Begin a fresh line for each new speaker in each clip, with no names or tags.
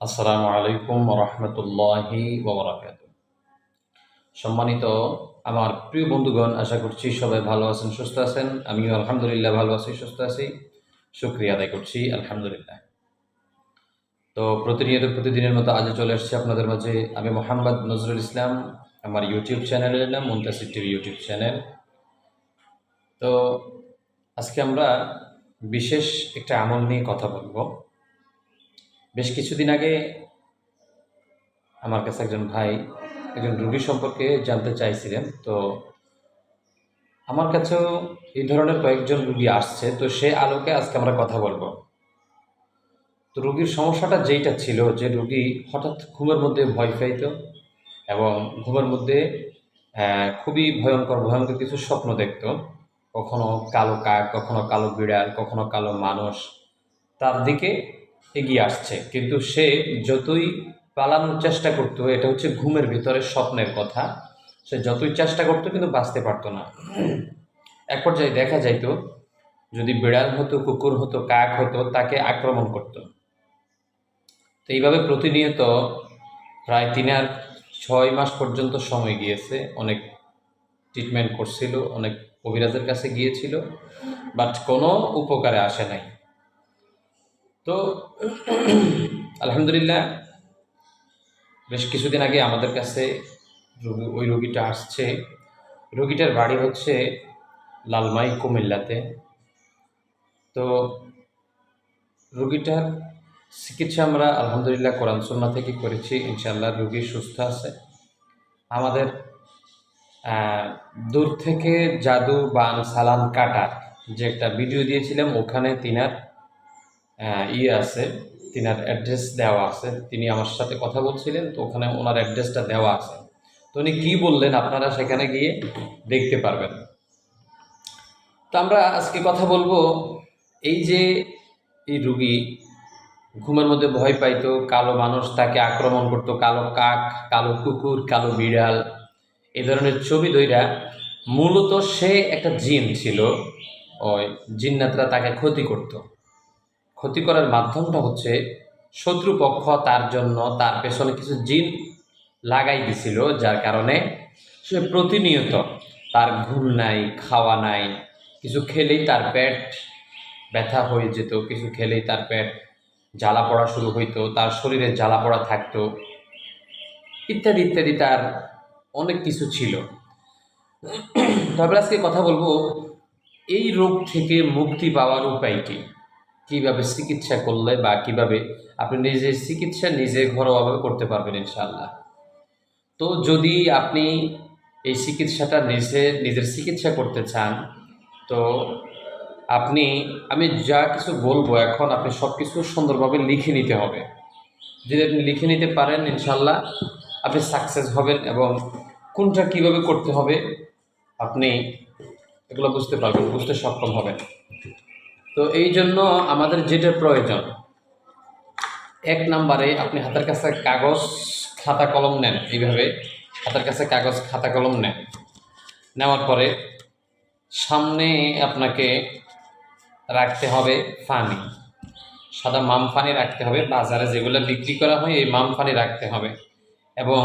আসসালামু আলাইকুম রহমতুল্লাহি সম্মানিত আমার প্রিয় বন্ধুগণ, আশা করছি সবাই ভালো আছেন, সুস্থ আছেন। আমিও আলহামদুলিল্লাহ ভালো আছি, সুস্থ আছি। শুক্রিয়া আদায় করছি, আলহামদুলিল্লাহ। তো প্রতিনিয়ত প্রতিদিনের মতো আজও চলে আসছি আপনাদের মাঝে। আমি মোহাম্মদ নজরুল ইসলাম, আমার ইউটিউব চ্যানেলের নাম মুন্তাসির টিভি ইউটিউব চ্যানেল। তো আজকে আমরা বিশেষ একটা আমল নিয়ে কথা বলব। বেশ কিছুদিন আগে আমার কাছে একজন ভাই একজন রুগী সম্পর্কে জানতে চাইছিলেন। তো আমার কাছেও এই ধরনের কয়েকজন রুগী আসছে। তো সে আলোকে আজকে আমরা কথা বলব। তো রুগীর সমস্যাটা যেইটা ছিল যে রুগী হঠাৎ ঘুমের মধ্যে ভয় পাইত এবং ঘুমের মধ্যে খুবই ভয়ঙ্কর ভয়ঙ্কর কিছু স্বপ্ন দেখতো। কখনো কালো কাক, কখনো কালো বিড়াল, কখনো কালো মানুষ। তার দিকে এগিয়ে আসছে। কিন্তু সে যতই পালানোর চেষ্টা করতো, এটা হচ্ছে ঘুমের ভিতরে স্বপ্নের কথা, সে যতই চেষ্টা করতো কিন্তু বাঁচতে পারতো না। এক পর্যায়ে দেখা যাইতো, যদি বিড়াল হতো, কুকুর হতো, কাক হতো, তাকে আক্রমণ করতো। তো এইভাবে প্রতিনিয়ত প্রায় তিন আর ছয় মাস পর্যন্ত সময় গিয়েছে। অনেক ট্রিটমেন্ট করছিল, অনেক কবিরাজের কাছে গিয়েছিল বাট কোনো উপকারে আসে নাই। তো আলহামদুলিল্লাহ, বেশ কিছুদিন আগে আমাদের কাছে ওই রোগীটা আসছে। রোগীটার বাড়ি হচ্ছে লালমাই কুমিল্লাতে। তো রোগীটার চিকিৎসা আমরা আলহামদুলিল্লাহ কোরআন সুন্না থেকে করেছি। ইনশাল্লাহ রোগী সুস্থ আছে। আমাদের দূর থেকে জাদু বান সালান কাটার যে একটা ভিডিও দিয়েছিলাম, ওখানে তিনার ইয়ে আছে, তিনার অ্যাড্রেস দেওয়া আছে। তিনি আমার সাথে কথা বলছিলেন, তো ওখানে ওনার অ্যাড্রেসটা দেওয়া আছে। তো উনি কী বললেন আপনারা সেখানে গিয়ে দেখতে পারবেন। তো আমরা আজকে কথা বলব, এই যে এই রুগী ঘুমের মধ্যে ভয় পাইতো, কালো মানুষ তাকে আক্রমণ করতো, কালো কাক, কালো কুকুর, কালো বিড়াল, এ ধরনের ছবি দইরা মূলত সে একটা জিন ছিল, ওই জিন্নাতরা তাকে ক্ষতি করতো। ক্ষতি করার মাধ্যমটা হচ্ছে শত্রুপক্ষ তার জন্য তার পেছনে কিছু জিন লাগাই দিছিল, যার কারণে সে প্রতিনিয়ত তার ঘুম নাই, খাওয়া নাই, কিছু খেলেই তার পেট ব্যথা হয়ে যেত, কিছু খেলেই তার পেট জ্বালা পড়া শুরু হইতো, তার শরীরে জ্বালা পড়া থাকতো, ইত্যাদি ইত্যাদি তার অনেক কিছু ছিল। তবে আজকে কথা বলব, এই রোগ থেকে মুক্তি পাওয়ার উপায় কি? কীভাবে চিকিৎসা করলে বা কীভাবে আপনি নিজের চিকিৎসা নিজে ঘরোয়াভাবে করতে পারবেন ইনশাআল্লাহ। তো যদি আপনি এই চিকিৎসাটা নিজে, নিজের চিকিৎসা করতে চান, তো আপনি, আমি যা কিছু বলব এখন আপনি সব কিছু সুন্দরভাবে লিখে নিতে হবে। যদি আপনি লিখে নিতে পারেন ইনশাল্লাহ আপনি সাকসেস হবেন এবং কোনটা কীভাবে করতে হবে, আপনি এগুলো বুঝতে পারবেন, বুঝতে সক্ষম হবেন। তো এই জন্য আমাদের যেটা প্রয়োজন, এক নম্বরে আপনি হাতের কাছে কাগজ, খাতা, কলম নেন এইভাবে। হাতের কাছে কাগজ, খাতা, কলম নেন। নেওয়ার পরে সামনে আপনাকে রাখতে হবে ফানি সাদা মাম ফানি রাখতে হবে। বাজারে যেগুলো বিক্রি করা হয়, এই মাম ফানি রাখতে হবে। এবং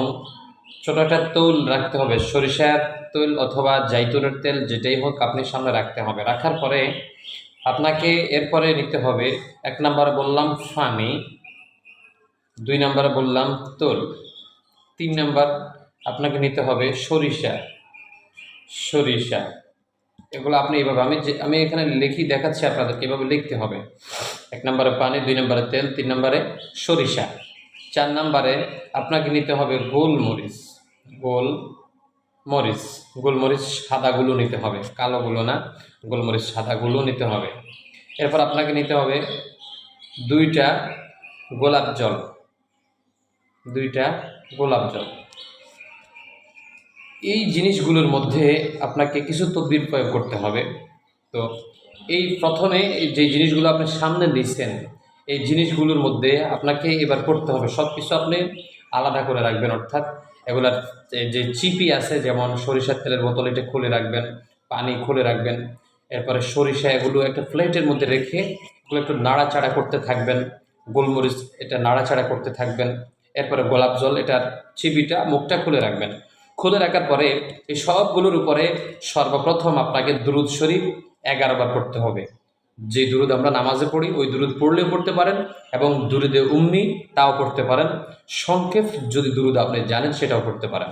ছোটো একটা তৈল রাখতে হবে। সরিষার তৈল অথবা জাইতুনের তেল যেটাই হোক আপনি সামনে রাখতে হবে। রাখার পরে আপনাকে এরপরে নিতে হবে, এক নম্বরে বললাম ফানি দুই নম্বরে বললাম তোল তিন নম্বর আপনাকে নিতে হবে সরিষা সরিষা। এগুলো আপনি এইভাবে আমি যে, আমি এখানে লিখি, দেখাচ্ছি আপনাদেরকে, এভাবে লিখতে হবে। এক নম্বরে পানি, দুই নম্বরে তেল, তিন নম্বরে সরিষা। চার নম্বরে আপনাকে নিতে হবে গোলমরিচ, গোল মরিচ, গোলমরিচ সাদাগুলো নিতে হবে, কালোগুলো না, গোলমরিচ সাদাগুলো নিতে হবে। এরপর আপনাকে নিতে হবে দুইটা গোলাপ জল, দুইটা গোলাপ জল। এই জিনিসগুলোর মধ্যে আপনাকে কিছু তদবির প্রয়োগ করতে হবে। তো এই প্রথমে যে জিনিসগুলো আপনি সামনে দিচ্ছেন এই জিনিসগুলোর মধ্যে আপনাকে এবার করতে হবে। সব কিছু আপনি আলাদা করে রাখবেন, অর্থাৎ এগুলার যে- চিপি আছে, যেমন সরিষার তেলের বোতল এটা খুলে রাখবেন, পানি খুলে রাখবেন, এরপরে সরিষা এগুলো একটা প্লেটের মধ্যে রেখে এগুলো একটু নাড়াচাড়া করতে থাকবেন, গোলমরিচ এটা নাড়াচাড়া করতে থাকবেন, এরপরে গোলাপ জল এটার চিবিটা মুখটা খুলে রাখবেন। খুলে রাখার পরে এই সবগুলোর উপরে সর্বপ্রথম আপনাকে দুরুদ শরীফ এগারো বার পড়তে হবে। যে দুরুদ আমরা নামাজে পড়ি, ওই দুরুদ পড়লেও পড়তে পারেন এবং দুরুদে উম্মি তাও পড়তে পারেন। সংক্ষেপ যদি দুরুদ আপনি জানেন, সেটাও পড়তে পারেন।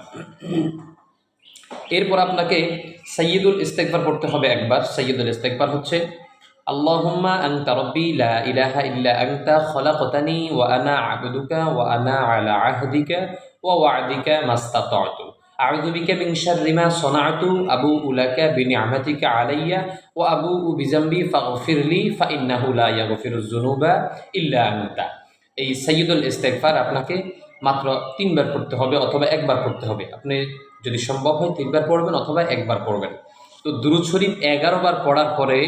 এরপর আপনাকে সৈয়দুল ইস্তেকবার পড়তে হবে একবার। সৈয়দুল ইস্তেকবার হচ্ছে, আল্লাহুম্মা আনতা রব্বি ওয়া আউযু বিকা মিন শাররি মা সানা'তু আবুউ লাকা বিনি'মাতিকা আলাইয়া ওয়া আবুউ বিযামবি ফাগফিরলি ফাইন্নাহু লা ইয়াগফিরুয যুনুবা ইল্লা আনতা। এই সৈয়দুল ইস্তেগফার আপনাকে মাত্র তিনবার পড়তে হবে অথবা একবার পড়তে হবে। আপনি যদি সম্ভব হয় তিনবার পড়বেন অথবা একবার পড়বেন। তো দুরুদ শরীফ এগারো বার পড়ার পরে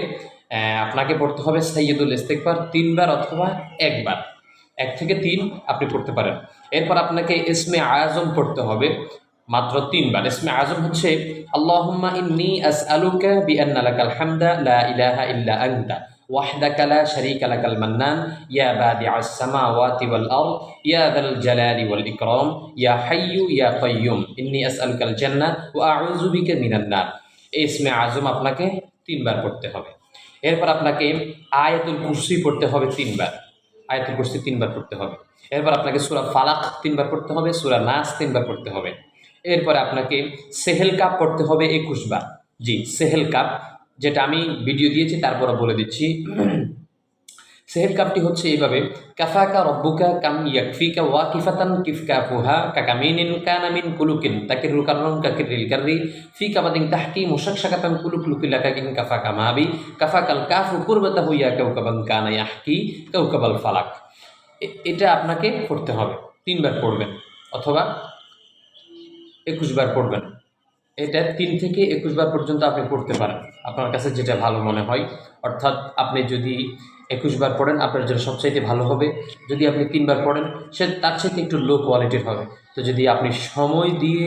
আপনাকে পড়তে হবে সৈয়দুল ইস্তেকবার তিনবার অথবা একবার। এক থেকে তিন আপনি পড়তে পারেন। এরপর আপনাকে ইসমে আজম পড়তে হবে। মাত্র তিনবার। ইসমে আজম হচ্ছে, আল্লাহুম্মা ইন্নি আসআলুকা বিআন্না লাকাল হামদা, লা ইলাহা ইল্লা আনতা বাদিআস সামাওয়াতি ওয়াল আরদ, ইয়া যাল জালালি ওয়াল ইকরাম, ইয়া হাইয়্যু ইয়া কাইয়্যুম ইন্নি আসআলুকাল জান্নাহ ওয়া আউযু বিকা এই ইসমে আজম আপনাকে তিনবার পড়তে হবে। এরপর আপনাকে আয়াতুল কুরসি পড়তে হবে তিনবার। আয়াতুল কুরসি তিনবার পড়তে হবে। এরপর আপনাকে সুরা ফালাক তিনবার পড়তে হবে, সুরা নাস তিনবার পড়তে হবে। এরপর আপনাকে সেহেল কাপ করতে হবে একুশ বার। জি, সেহেল কাপ, যেটা আমি ভিডিও দিয়েছি তারপরে বলে দিচ্ছি। সেহেল কাপটি হচ্ছে এইভাবে, কাফাকা রব্বুকা কাম ইয়াকফিকা ওয়াকিফাতান কিফকা ফুহা কাকামিনিন কানামিন কুলুকিন তাকির রুকারন কাকির রিল কারি ফি কাবাদিন তাহকি মুশাক শাকাতান কুলুক লুকিলা কাকিন কাফাকা মাবি কাফাকাল কাফু কুরবাতা হইয়া কাউকাবান কানা ইয়াহকি কাউকাবাল ফালাক। এটা আপনাকে পড়তে হবে, তিনবার পড়বেন, অথবা একুশ বার পড়বেন। এটা তিন থেকে একুশ বার পর্যন্ত আপনি পড়তে পারেন। আপনার কাছে যেটা ভালো মনে হয়, অর্থাৎ আপনি যদি একুশ বার পড়েন, আপনার জন্য সবচাইতে ভালো হবে। যদি আপনি তিনবার পড়েন, সে তার সাথে একটু লো কোয়ালিটির হবে। তো যদি আপনি সময় দিয়ে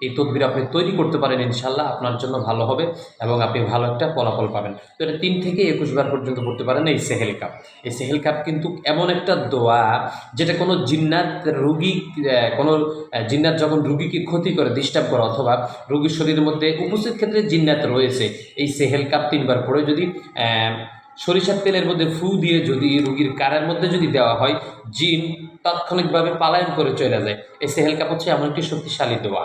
এই তদবির আপনি তৈরি করতে পারেন ইনশাল্লাহ আপনার জন্য ভালো হবে এবং আপনি ভালো একটা ফলাফল পাবেন। তো এটা তিন থেকে একুশ বার পর্যন্ত পড়তে পারেন এই সেহেল কাপ এই সেহেল কাপ কিন্তু এমন একটা দোয়া যেটা কোনো জিন্নাত রুগী কোনো জিন্নাত যখন রুগীকে ক্ষতি করে ডিস্টার্ব করে অথবা রুগীর শরীরের মধ্যে উপস্থিত ক্ষেত্রে জিন্নাত রয়েছে, এই সেহেল কাপ তিনবার পরে যদি সরিষার তেলের মধ্যে ফু দিয়ে যদি রুগীর কারের মধ্যে যদি দেওয়া হয়, জিন তাৎক্ষণিকভাবে পালায়ন করে চলে যায়। এই সেহেল কাপ হচ্ছে এমন একটি শক্তিশালী দোয়া।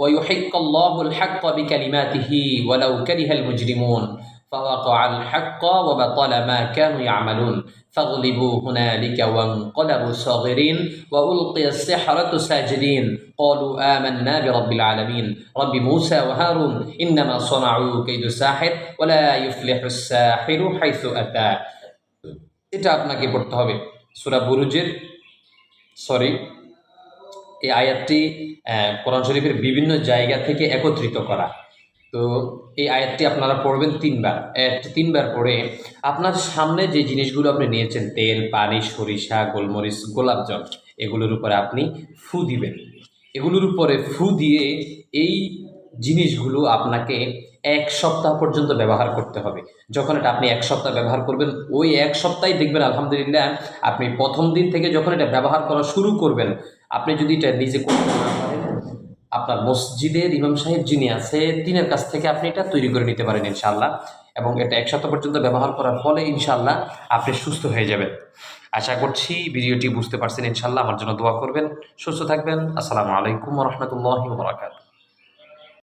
ويحق الله الحق بكلماته ولو كره المجرمون فوقع الحق وبطل ما كانوا يعملون فاغلبوا هنالك وانقلبوا صاغرين وألقي السحرة ساجدين قالوا آمنا برب العالمين رب موسى وهارون إنما صنعوا كيد ساحر ولا يفلح الساحر حيث أتى এটা আপনাকে পড়তে হবে সূরা বুরুজের সরি এই আয়াতটি কোরআন শরীফের বিভিন্ন জায়গা থেকে একত্রিত করা। তো এই আয়াতটি আপনারা পড়বেন তিনবার। তিনবার পড়ে আপনার সামনে যে জিনিসগুলো আপনি নিয়েছেন, তেল, পানি, সরিষা, গোলমরিচ, গোলাপ জল, এগুলোর উপরে আপনি ফু দিবেন। এগুলোর উপরে ফু দিয়ে এই জিনিসগুলো আপনাকে এক সপ্তাহ পর্যন্ত ব্যবহার করতে হবে। যখন এটা আপনি এক সপ্তাহ ব্যবহার করবেন, ওই এক সপ্তাহে দেখবেন, আলহামদুলিল্লাহ, আপনি প্রথম দিন থেকে যখন এটা ব্যবহার করা শুরু করবেন আপনি যদি এটা নিজে করতে না পারেন, আপনার মসজিদের ইমাম সাহেব যিনি আছে, তিনের কাছ থেকে আপনি এটা তৈরি করে নিতে পারেন ইনশাল্লাহ এবং এটা এক সপ্তাহ পর্যন্ত ব্যবহার করার ফলে ইনশাল্লাহ আপনি সুস্থ হয়ে যাবেন। আশা করছি ভিডিওটি বুঝতে পারছেন ইনশাল্লাহ আমার জন্য দোয়া করবেন, সুস্থ থাকবেন। আসসালামু আলাইকুম রহমতুল্লাহ বরাকাত